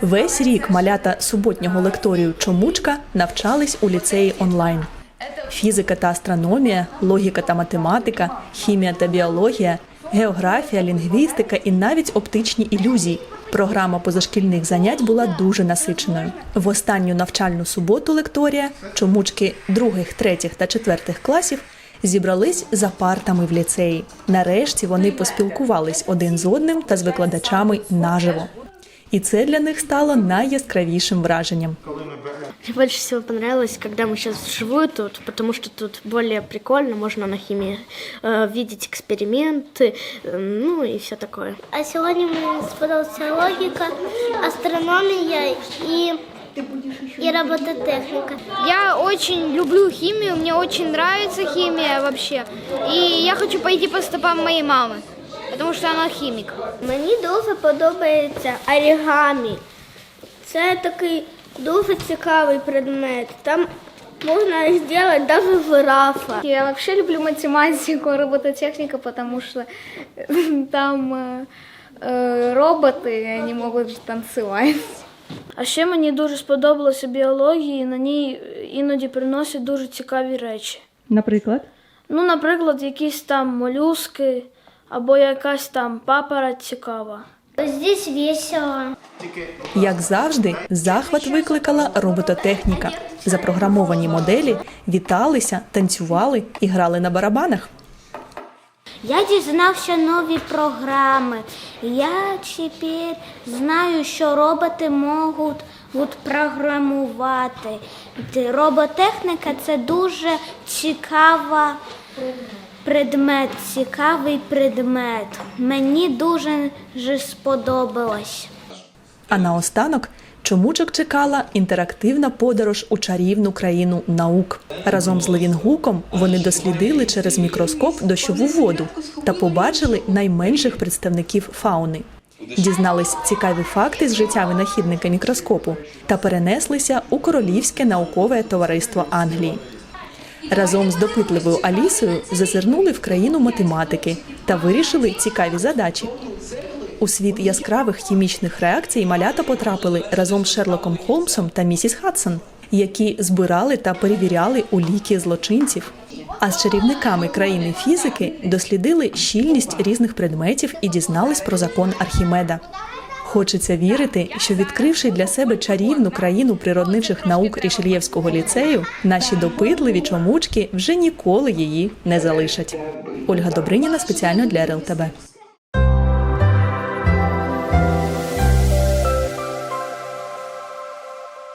Весь рік малята суботнього лекторію Чомучка навчались у ліцеї онлайн. Фізика та астрономія, логіка та математика, хімія та біологія, географія, лінгвістика і навіть оптичні ілюзії. Програма позашкільних занять була дуже насиченою. В останню навчальну суботу лекторія чомучки других, третіх та четвертих класів зібрались за партами в ліцеї. Нарешті вони поспілкувались один з одним та з викладачами наживо. І це для них стало найяскравішим враженням. Мне больше всего понравилось, когда мы сейчас вживую тут, потому что тут более прикольно, можно на химии э, видеть эксперименты, э, ну и все такое. А сьогодні мені сподобалася логіка, астрономія і, і робототехніка. Я очень люблю химию, мне очень нравится химия вообще. И я хочу пойти по стопам моей мамы, потому что она химик. Мені дуже подобається орігамі. Це такий дуже цікавий предмет. Там можна зробити навіть жирафа. Я вообще люблю математику, робототехника, потому что там э, э, роботы, они могут танцевать. А ще мені дуже сподобалося біологія, і на ній іноді приносять дуже цікаві речі. Наприклад, Ну, наприклад, якісь там молюски або якась там папороть цікава. Здесь весело. як завжди, захват викликала робототехніка. Запрограмовані моделі віталися, танцювали і грали на барабанах. Я дізнався нові програми. Я тепер знаю, що роботи можуть програмувати. Роботехніка це дуже цікава предмет, цікавий предмет. Мені дуже ж сподобалось. А наостанок Чомучок чекала інтерактивна подорож у чарівну країну наук. Разом з Левінгуком вони дослідили через мікроскоп дощову воду та побачили найменших представників фауни. Дізнались цікаві факти з життя винахідника мікроскопу та перенеслися у Королівське наукове товариство Англії. Разом з допитливою Алісою зазирнули в країну математики та вирішили цікаві задачі. У світ яскравих хімічних реакцій малята потрапили разом з Шерлоком Холмсом та місіс Хадсон, які збирали та перевіряли уліки злочинців. А з чарівниками країни фізики дослідили щільність різних предметів і дізнались про закон Архімеда. Хочеться вірити, що відкривши для себе чарівну країну природничих наук Рішельєвського ліцею, наші допитливі чомучки вже ніколи її не залишать. Ольга Добриніна спеціально для РЛТБ.